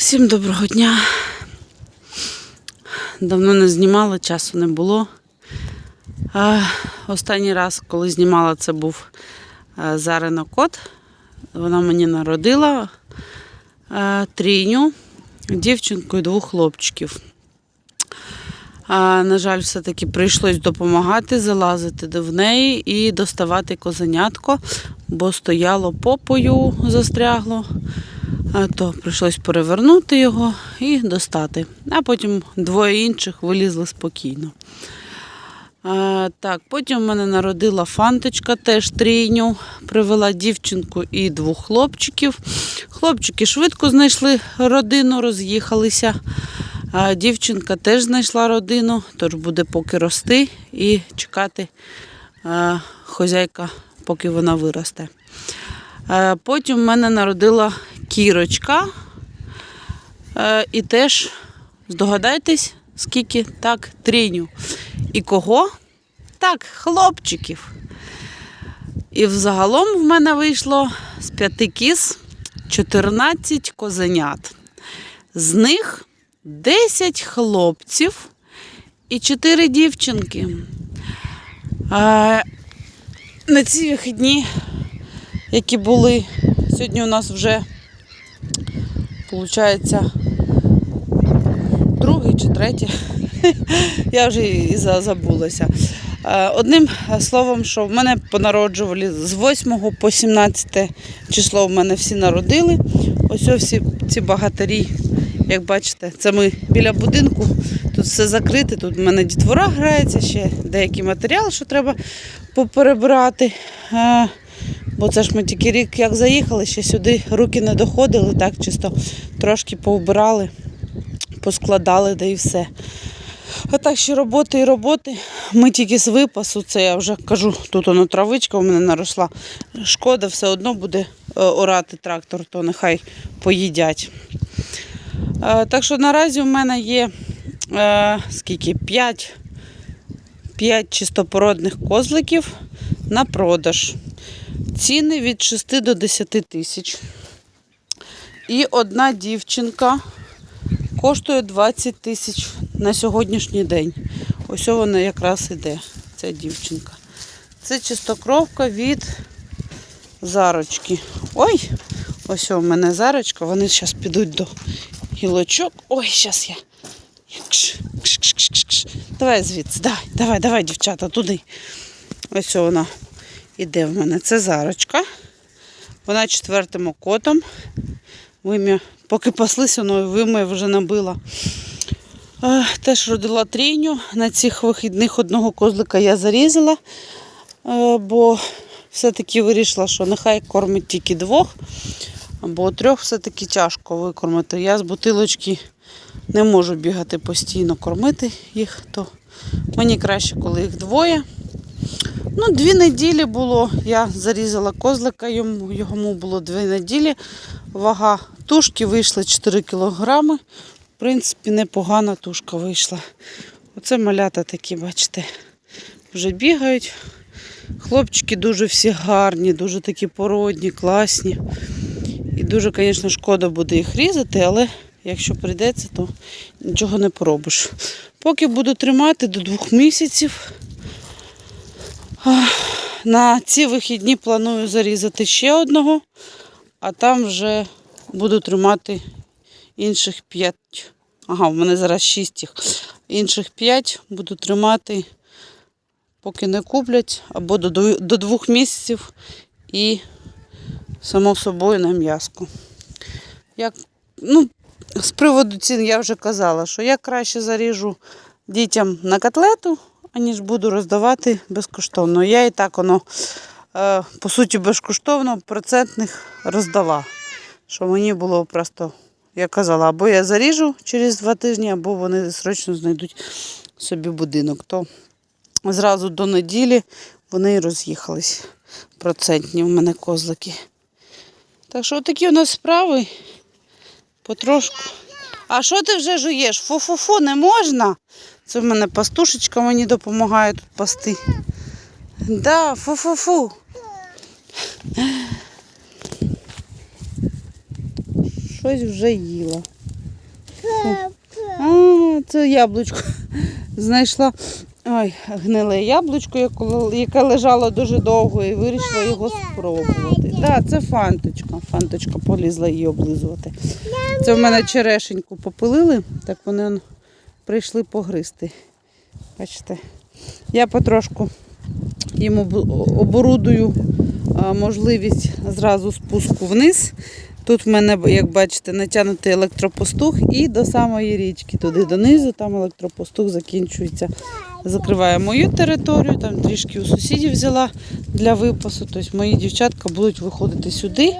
Всім доброго дня. Давно не знімала, часу не було. Останній раз, коли знімала, це був Зарина кот. Вона мені народила а, трійню, дівчинку і двох хлопчиків. На жаль, все-таки прийшлось допомагати, залазити в неї і доставати козенятко, бо стояло попою, застрягло. А то прийшлось перевернути його і достати. А потім двоє інших вилізли спокійно. А, так, потім в мене народила фанточка, теж трійню. Привела дівчинку і двох хлопчиків. Хлопчики швидко знайшли родину, роз'їхалися. А дівчинка теж знайшла родину, тож буде поки рости і чекати а, хозяйка, поки вона виросте. Е, Потім в мене народила кірочка. Е, І теж здогадайтесь, скільки так, тріню. І кого? Так, хлопчиків. І взагалом в мене вийшло з п'яти кіз 14 козенят. З них 10 хлопців і 4 дівчинки. Е, На ці вихідні які були. Сьогодні у нас вже, виходить, другий чи третій. Я вже і забулася. Е, Одним словом, що в мене понароджували з 8 по 17 число в мене всі народили. Ось всі ці багатарі, як бачите, це ми біля будинку. Тут все закрите, тут в мене дітвора грається, ще деякий матеріал, що треба поперебирати. Бо це ж ми тільки рік як заїхали, ще сюди руки не доходили, так чисто трошки повбирали, поскладали, да і все. А так ще роботи і роботи. Ми тільки з випасу, це я вже кажу, тут воно травичка у мене наросла. Шкода, все одно буде е, орати трактор, то нехай поїдять. Е, Так що наразі у мене є е, скільки? 5, 5 чистопородних козликів на продаж. Ціни від 6 до 10 тисяч. І одна дівчинка коштує 20 тисяч на сьогоднішній день. Ось вона якраз іде, ця дівчинка. Це чистокровка від зарочки. Ой, ось у мене зарочка, вони зараз підуть до гілочок. Ой, зараз я. Кш, кш, кш, кш, кш. Давай звідси, давай, давай, давай, дівчата, туди. Ось вона іде в мене. Це зарочка. Вона четвертим окотом. Вим'я, поки паслися, воно вим'я вже набила. Теж родила трійню. На цих вихідних одного козлика я зарізала, е, бо все-таки вирішила, що нехай кормить тільки двох, бо трьох все-таки тяжко викормити. Я з бутилочки не можу бігати постійно кормити їх, то мені краще, коли їх двоє. Ну, дві неділі було. Я зарізала козлика, йому, йому було дві неділі. Вага тушки вийшла 4 кілограми. В принципі, непогана тушка вийшла. Оце малята такі, бачите, вже бігають. Хлопчики дуже всі гарні, дуже такі породні, класні. І дуже, звісно, шкода буде їх різати, але якщо прийдеться, то нічого не поробиш. Поки буду тримати до двох місяців. На ці вихідні планую зарізати ще одного, а там вже буду тримати інших п'ять. Ага, в мене зараз шість їх. Інших п'ять буду тримати, поки не куплять, або до, двох місяців і, само собою, на. Як, ну, з приводу цін я вже казала, що я краще заріжу дітям на котлету, аніж буду роздавати безкоштовно. Я і так воно, е, по суті, безкоштовно процентних роздала. Що мені було просто, я казала, або я заріжу через два тижні, або вони срочно знайдуть собі будинок. То зразу до неділі вони роз'їхались. Процентні в мене козлики. Так що такі у нас справи. Потрошку. А що ти вже жуєш? Фу-фу-фу, не можна. Це в мене пастушечка мені допомагає тут пасти. Да, фу-фу-фу. Щось вже їла. оце яблучко знайшла. Ой, гниле яблучко, яке- лежало дуже довго і вирішила його спробувати. Так, це фанточка. Фанточка полізла її облизувати. Це в мене черешеньку попилили, так вони он, прийшли погризти. Бачите, я потрошку бу- оборудую можливість зразу спуску вниз. Тут в мене, як бачите, натягнутий електропостух і до самої річки, туди донизу, там електропостух закінчується. Закриває мою територію, там трішки у сусідів взяла для випасу. Тобто мої дівчатка будуть виходити сюди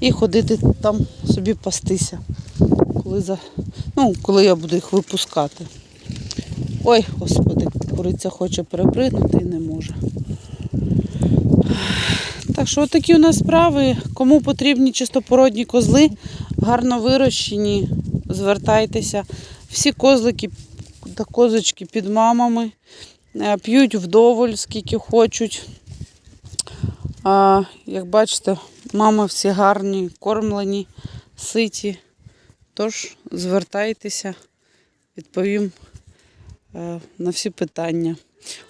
і ходити там собі пастися, коли, за... ну, коли я буду їх випускати. Ой, господи, куриця хоче перепригнути і не може. Так що такі у нас справи. Кому потрібні чистопородні козли, гарно вирощені, звертайтеся. Всі козлики та козочки під мамами. Е, П'ють вдоволь, скільки хочуть. А, як бачите, мами всі гарні, кормлені, ситі. Тож звертайтеся, відповім е, на всі питання.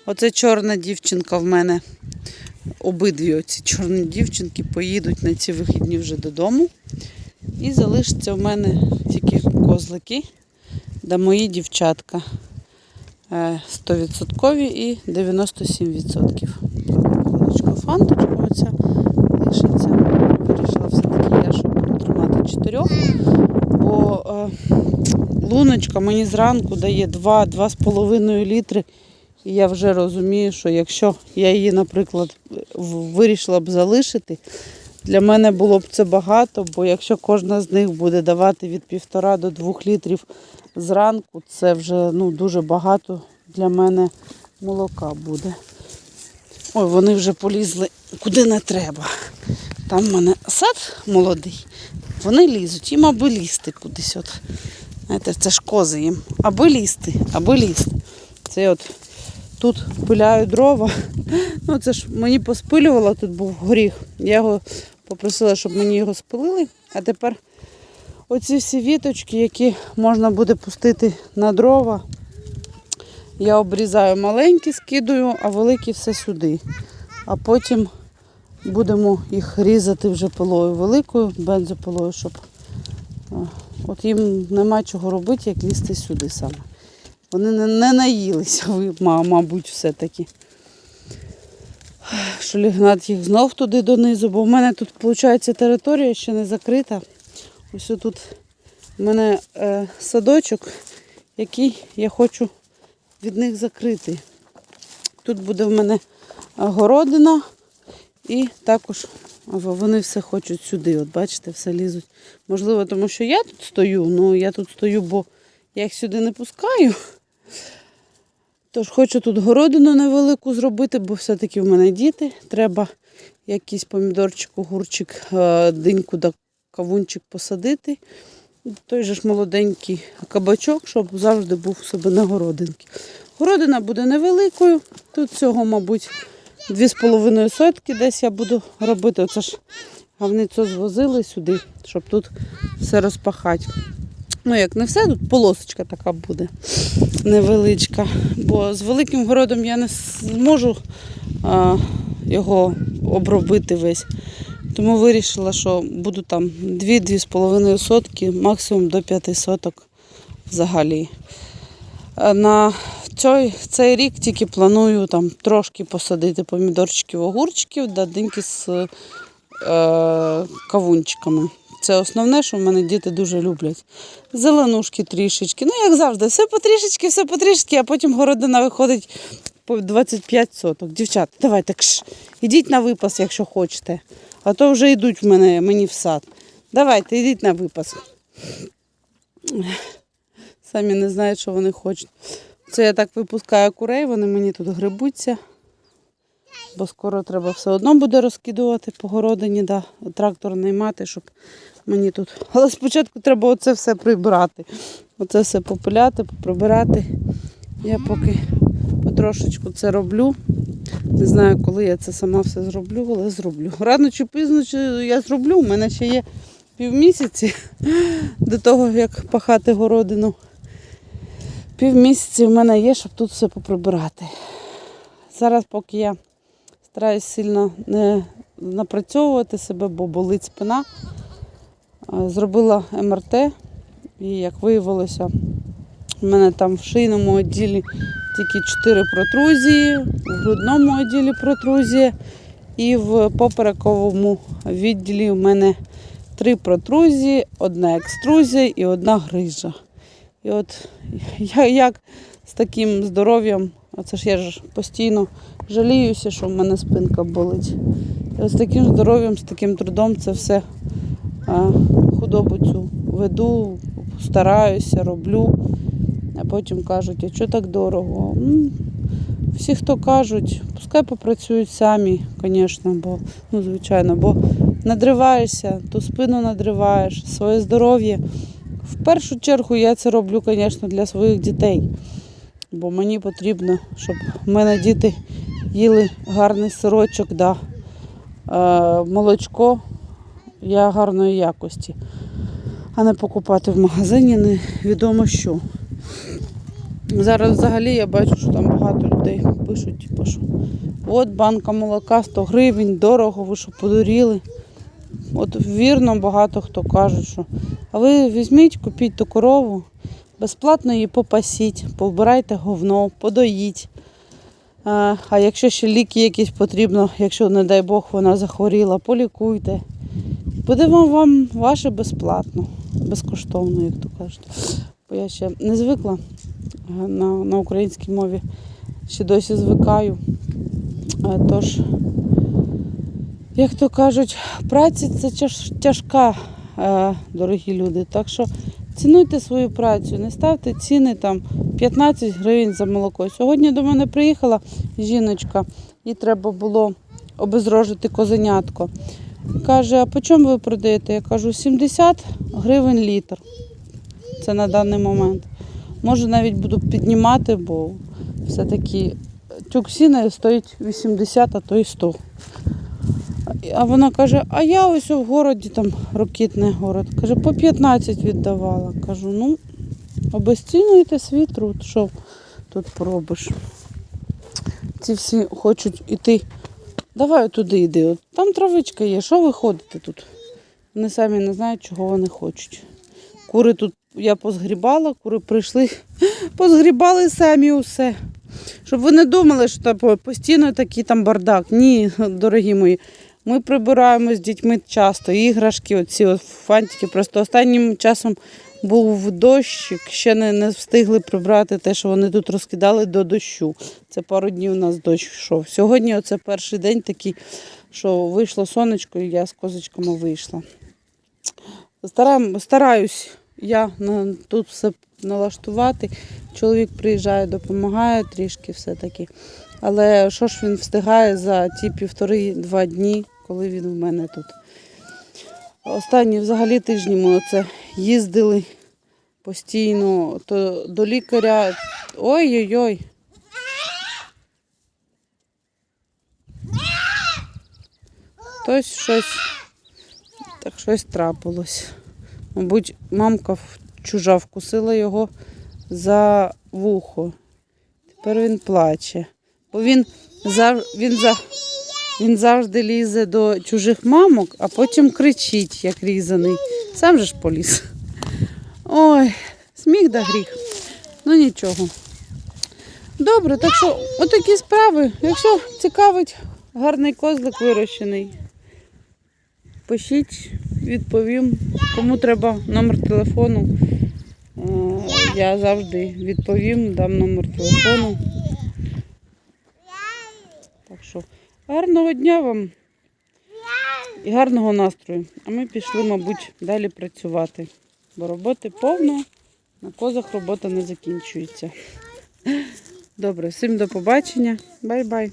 Оце чорна дівчинка в мене. Обидві оці чорні дівчинки поїдуть на ці вихідні вже додому. І залишаться в мене тільки козлики, да мої дівчатка. Е, 100% і 97%. Козочка фанточка оця лишиться. Вирішила все-таки я, щоб буду тримати чотирьох. Бо е, луночка мені зранку дає 2-2,5 літри. І я вже розумію, що якщо я її, наприклад, вирішила б залишити, для мене було б це багато, бо якщо кожна з них буде давати від півтора до двох літрів зранку, це вже ну, дуже багато для мене молока буде. Ой, вони вже полізли куди не треба. Там в мене сад молодий, вони лізуть, їм аби лізти кудись. От. Знаєте, це ж кози їм. Аби лізти, аби лізти. Це от тут пиляю дрова. Ну, це ж мені поспилювало, тут був горіх. Я його попросила, щоб мені його спилили. А тепер оці всі віточки, які можна буде пустити на дрова, я обрізаю маленькі, скидую, а великі все сюди. А потім будемо їх різати вже пилою великою, бензопилою, щоб от їм нема чого робити, як лізти сюди саме. Вони не, не наїлися, мабуть, все-таки. Що лігнат їх знов туди донизу, бо в мене тут, виходить, територія ще не закрита. Ось тут в мене е, садочок, який я хочу від них закрити. Тут буде в мене городина і також вони все хочуть сюди. От бачите, все лізуть. Можливо, тому що я тут стою, ну я тут стою, бо я їх сюди не пускаю. Тож хочу тут городину невелику зробити, бо все-таки в мене діти. Треба якийсь помідорчик, огурчик, е, диньку да кавунчик посадити. Той же ж молоденький кабачок, щоб завжди був у себе на городинці. Городина буде невеликою. Тут всього, мабуть, 2,5 сотки десь я буду робити. Оце ж гавницо звозили сюди, щоб тут все розпахати. Ну, як не все, тут полосочка така буде невеличка. Бо з великим городом я не зможу а, його обробити весь. Тому вирішила, що буду там 2-2,5 сотки, максимум до 5 соток взагалі. На цей, цей рік тільки планую там трошки посадити помідорчиків, огурчиків, да диньки з е, кавунчиками. Це основне, що в мене діти дуже люблять. Зеленушки трішечки. Ну, як завжди, все потрішечки, все потрішечки, а потім городина виходить по 25 соток. Дівчата, давайте кш, ідіть на випас, якщо хочете. А то вже йдуть в мене, мені в сад. Давайте, йдіть на випас. Самі не знають, що вони хочуть. Це я так випускаю курей, вони мені тут грибуться. Бо скоро треба все одно буде розкидувати по городині, да, трактор наймати, щоб мені тут. Але спочатку треба оце все прибрати. Оце все попиляти, поприбирати. Я поки потрошечку це роблю. Не знаю, коли я це сама все зроблю, але зроблю. Рано чи пізно чи я зроблю. У мене ще є півмісяці до того, як пахати городину. Півмісяці в мене є, щоб тут все поприбирати. Зараз, поки я стараюсь сильно не напрацьовувати себе, бо болить спина. Зробила МРТ, і як виявилося, в мене там в шийному відділі тільки 4 протрузії, в грудному відділі протрузія, і в поперековому відділі в мене три протрузії, одна екструзія і одна грижа. І от я як з таким здоров'ям, оце ж я ж постійно жаліюся, що в мене спинка болить. І от з таким здоров'ям, з таким трудом це все а, худобу цю веду, стараюся, роблю. А потім кажуть, а що так дорого? Ну, всі, хто кажуть, пускай попрацюють самі, звісно, бо, ну, звичайно, бо надриваєшся, ту спину надриваєш, своє здоров'я. В першу чергу я це роблю, звісно, для своїх дітей. Бо мені потрібно, щоб в мене діти їли гарний сирочок, да. е, молочко я гарної якості, а не покупати в магазині невідомо що. Зараз взагалі я бачу, що там багато людей пишуть, типу, що от банка молока 100 гривень, дорого, ви що подуріли. От вірно, багато хто каже, що а ви візьміть, купіть ту корову, безплатно її попасіть, повбирайте говно, подоїть. А, якщо ще ліки якісь потрібно, якщо, не дай Бог, вона захворіла, полікуйте. Буде вам, ваше безплатно, безкоштовно, як то кажуть. Бо я ще не звикла е, на, на українській мові, ще досі звикаю. Тож, як то кажуть, праця це тяжка, е, дорогі люди. Так що цінуйте свою працю, не ставте ціни там 15 гривень за молоко. Сьогодні до мене приїхала жіночка, їй треба було обезрожити козенятко. Каже, а по чому ви продаєте? Я кажу, 70 гривень літр. Це на даний момент. Може навіть буду піднімати, бо все-таки тюк сіна стоїть 80, а то й 100. А вона каже, а я ось в городі, там рокітний город, каже, по 15 віддавала. Кажу, ну, обезцінюєте свій труд, що тут поробиш. Ці всі хочуть іти. Давай туди йди. От там травичка є. Що ви ходите тут? Вони самі не знають, чого вони хочуть. Кури тут я позгрібала, кури прийшли, позгрібали самі усе. Щоб ви не думали, що постійно такий там бардак. Ні, дорогі мої. Ми прибираємо з дітьми часто. Іграшки, оці от фантики. Просто останнім часом був дощик, ще не, не встигли прибрати те, що вони тут розкидали до дощу. Це пару днів у нас дощ йшов. Сьогодні оце перший день такий, що вийшло сонечко, і я з козочками вийшла. Стараємо, стараюсь я на, тут все налаштувати. Чоловік приїжджає, допомагає трішки все-таки. Але що ж він встигає за ті півтори-два дні, коли він в мене тут. Останні взагалі тижні ми оце їздили постійно то до лікаря. Ой-ой-ой. Хтось щось, так щось трапилось. Мабуть, мамка чужа вкусила його за вухо. Тепер він плаче. Бо він, зав... він, за... він завжди лізе до чужих мамок, а потім кричить, як різаний. Сам же ж поліз. Ой, сміх да гріх. Ну нічого. Добре, так що отакі справи. Якщо цікавить гарний козлик вирощений, пишіть, відповім. Кому треба номер телефону. Я завжди відповім, дам номер телефону. Так що гарного дня вам і гарного настрою. А ми пішли, мабуть, далі працювати. Бо роботи повно, на козах робота не закінчується. Добре, всім до побачення. Бай-бай.